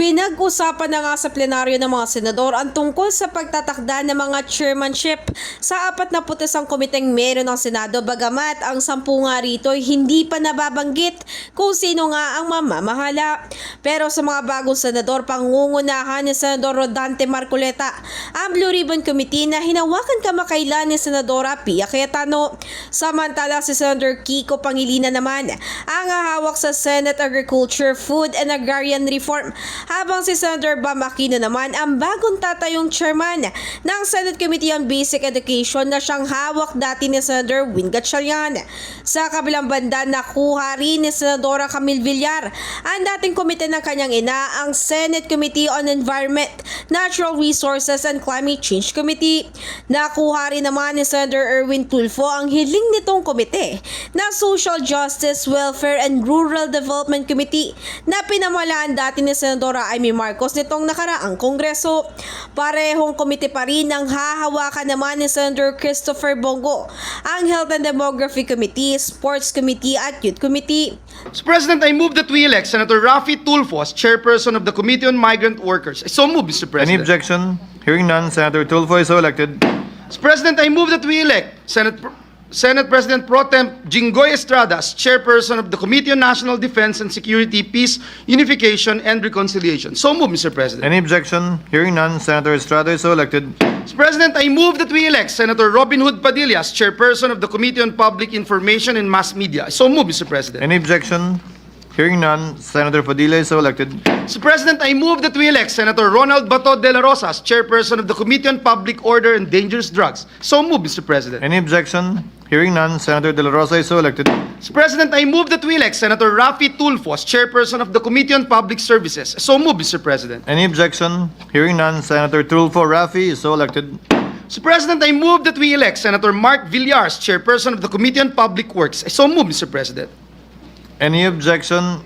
Pinag-usapan na nga sa plenaryo ng mga senador ang tungkol sa pagtatakda ng mga chairmanship sa apat na putisang komiteng meron ng Senado bagamat ang sampu nga rito ay hindi pa nababanggit kung sino nga ang mamamahala. Pero sa mga bagong senador, pangungunahan ni Senador Rodante Marcoleta ang Blue Ribbon Committee na hinawakan kamakailan ni Senadora Pia Cayetano. Samantala si Senator Kiko Pangilinan naman ang hawak sa Senate Agriculture, Food and Agrarian Reform habang si Senator Bam Aquino naman ang bagong tatayong chairman ng Senate Committee on Basic Education na siyang hawak dati ni Senator Win Gatchalian. Sa kabilang banda, nakuha rin ni Senadora Camille Villar ang dating komite ng kanyang ina, ang Senate Committee on Environment, Natural Resources and Climate Change Committee. Nakuha rin naman ni Senator Erwin Tulfo ang hiling nitong komite na Social Justice, Welfare and Rural Development Committee na pinamalaan dati ni Senadora Amy Marcos nitong nakaraang kongreso. Parehong komite pa rin ang hahawakan naman ni Senator Christopher Bongo, ang Health and Demography Committee, Sports Committee at Youth Committee. Mr. President, I move that we elect Senator Rafi Tulfo as chairperson of the Committee on Migrant Workers. I so move, Mr. Any President. objection? Hearing none, Senator Tulfo is so elected. Mr. President, I move that we elect Senate, Senate President Pro Tem Jinggoy Estrada as chairperson of the Committee on National Defense and Security, Peace, Unification, and Reconciliation. So move, Mr. President. Any objection? Hearing none, Senator Estrada is so elected. Mr. President, I move that we elect Senator Robin Hood Padilla as chairperson of the Committee on Public Information and Mass Media. So move, Mr. President. Any objection? Hearing none, Senator Padilla is so elected. Mr. President, I move that we elect Senator Ronald Bato de la Rosa as chairperson of the Committee on Public Order and Dangerous Drugs. So move, Mr. President. Any objection? Hearing none, Senator De La Rosa is so elected. Mr. President, I move that we elect Senator Rafi Tulfo as chairperson of the Committee on Public Services. So move, Mr. President. Any objection? Hearing none, Senator Tulfo Rafi is so elected. Mr. President, I move that we elect Senator Mark Villar as chairperson of the Committee on Public Works. So move, Mr. President. Any objection?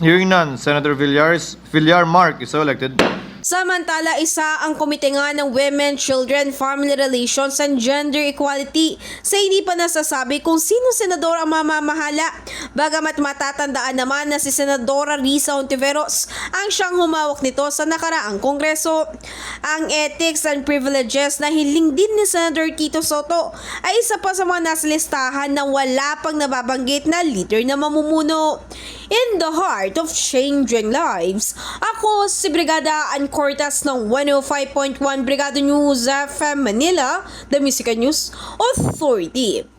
Hearing none, Senator Villar, is- Villar Mark is so elected. Samantala, isa ang komite nga ng Women, Children, Family Relations and Gender Equality sa hindi pa nasasabi kung sino senador ang mamamahala. Bagamat matatandaan naman na si Senadora Risa Ontiveros ang siyang humawak nito sa nakaraang kongreso. Ang ethics and privileges na hiling din ni Senator Tito Soto ay isa pa sa mga nasa listahan na wala pang nababanggit na leader na mamumuno. In the heart of changing lives, ako si Brigada Ann Cortas ng 105.1 Brigada News FM Manila, The Music News Authority.